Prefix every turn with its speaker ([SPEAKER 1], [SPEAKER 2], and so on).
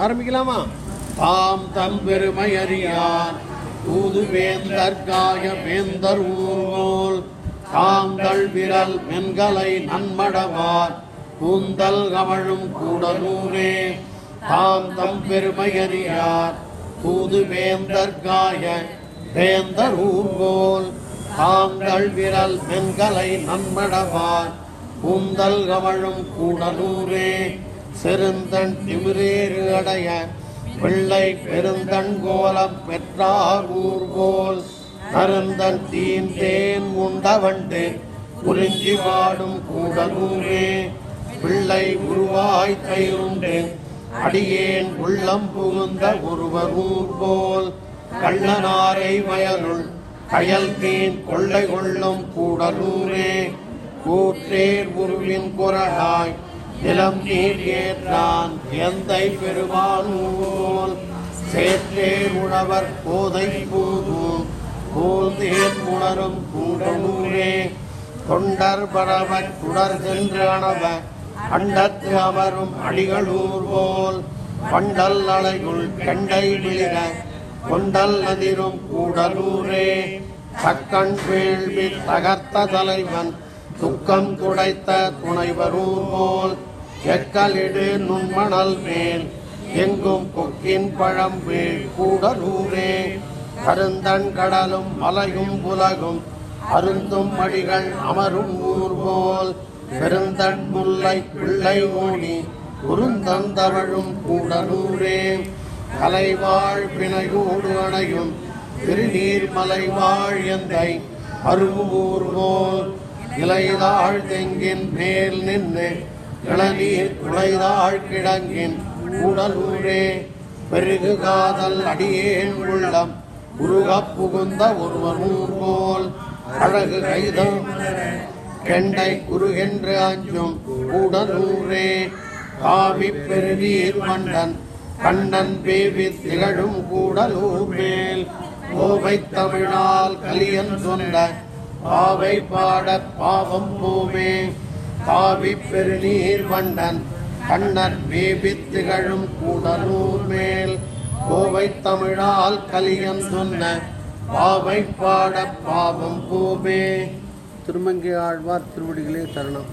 [SPEAKER 1] ஆரம்பிக்கலாமா? தாம் தம் பெருமை அறியார் தூது வேந்தற்காக வேந்தர் ஊர்வோல் தாங்கள் விரல் மென்கலை நன்மடவார். கூந்தல் கமழும் கூடலூரே. தாம் தம் பெருமை அறியார் தூது வேந்தற்காக வேந்தர் ஊர்வோல் தாங்கள் விரல் மென்கலை நன்மடவார். கூந்தல் கமழும் கூடலூரே. செருந்தன் திமிரேறு அடைய பிள்ளை பெருந்தன் கோலம் பெற்றார் ஊர்கோல். நருந்தன் தீன் தேன் உண்டவண்டு குறிஞ்சி பாடும் கூடலூரே பிள்ளை உருவாய் கயிறுண்டு அடியேன் உள்ளம் புகுந்த ஒருவர் ஊர் போல் கள்ளனாரை வயலுள் கயல் மீன் கொள்ளை கொள்ளும் கூடலூரே கூற்றேர் உருவின் குரலாய் நிலம் நீர் ஏற்றான் எந்தை பெருமானூர். சேற்றேர் உழவர் போதை பூதும் போல்தேர் உணரும் கூடனூரே தொண்டர் பரவன் குடர் சென்று அண்டத்து அமரும் அடிகளூர் போல். பண்டல் அலைகுள் கண்டை விழிர கொண்டல் அதிரும் கூடலூரே. தக்கண் வேள்வி தகர்த்த தலைவன் துக்கம் துடைத்த துணைவரூர் போல் எக்கலிடு நுண்மணல் மேல். எங்கும் கொக்கின் பழம் வீழ் கூடலூரே. கருந்தன் கடலும் மலையும் உலகும் அருந்தும் மடிகள் அமரும் ஊர் போல். பெருந்தன் முல்லை பிள்ளை ஓணி குறுந்தந்தவழும் கூடலூரே. கலைவாழ் பிணையோடு அணையும் திருநீர் மலைவாழ் எந்தை அருவூர் போல். இலைதாழ் தெங்கின் மேல் நின்று இளநீர் குலைதாழ் கிழங்கின் கூடலூரே பெருகு காதல் அடியேன் உள்ளம். உருகப் புகுந்த ஒருவர் போல் அழகு கைதம் கெண்டை குறுகென்று அஞ்சும் கூடலூரே காவி பெருநீர் மன்னன் கண்ணன் பேவி திகழும் கூடலூர் மேல். கோவை தமிழால் கலியன் சொன்ன பாவை பாட பாவம் பூமே. காவி பெருநீர் மன்னன் கண்ணர் வேபி திகழும் கூடலூர் மேல். கோவை தமிழால் கலியம் சொன்ன பாவை பாட பாவம் பூமே. திருமங்கை ஆழ்வார் திருவடிகளே தருணம்